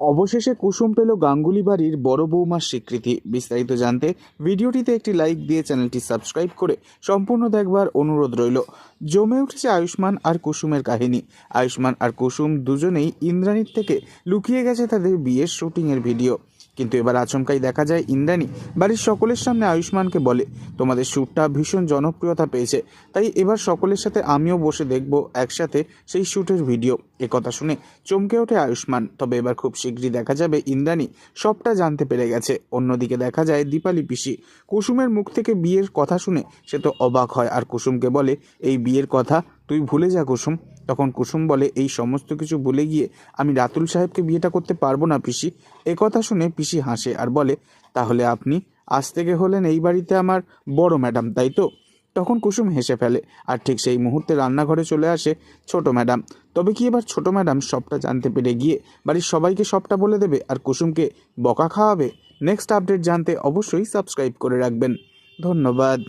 অবশেষে কুসুম পেল গাঙ্গুলি বাড়ির বড় বৌমার স্বীকৃতি। বিস্তারিত জানতে ভিডিওটিতে একটি লাইক দিয়ে চ্যানেলটি সাবস্ক্রাইব করে সম্পূর্ণ দেখবার অনুরোধ রইল। জমে উঠেছে আয়ুষ্মান আর কুসুমের কাহিনী। আয়ুষ্মান আর কুসুম দুজনেই ইন্দ্রাণীর থেকে লুকিয়ে গেছে তাদের বিয়ের শুটিংয়ের ভিডিও। কিন্তু এবার আচমকাই দেখা যায় ইন্দ্রাণী। বাড়ির সকলের সামনে আয়ুষ্মানকে বলে, তোমাদের শ্যুটটা ভীষণ জনপ্রিয়তা পেয়েছে। তাই এবার সকলের সাথে আমিও বসে দেখব একসাথে সেই শ্যুটের ভিডিও। এ কথা শুনে চমকে ওঠে আয়ুষ্মান। তবে এবার খুব শীঘ্রই দেখা যাবে ইন্দ্রাণী। সবটা জানতে পেরে গেছে। অন্যদিকে দেখা যায় দীপালি পিসি। কুসুমের মুখ থেকে বিয়ের কথা শুনে সে তো অবাক হয় আর কুসুমকে বলে, এই বিয়ের কথা। তুই ভুলে যা কুসুম। তখন কুসুম বলে, এই সমস্ত কিছু ভুলে গিয়ে আমি রাতুল সাহেবকে বিয়েটা করতে পারব না পিসি। এ কথা শুনে পিসি হাসে আর বলে, তাহলে আপনি আজ থেকে হলেন এই বাড়িতে আমার বড় ম্যাডাম, তাই তো? তখন কুসুম হেসে ফেলে, আর ঠিক সেই মুহূর্তে রান্নাঘরে চলে আসে ছোট ম্যাডাম। তবে কি এবার ছোট ম্যাডাম সবটা জানতে পেরে গিয়ে বাড়ির সবাইকে সবটা বলে দেবে আর কুসুমকে বকা খাওয়াবে? নেক্সট আপডেট জানতে অবশ্যই সাবস্ক্রাইব করে রাখবেন। ধন্যবাদ।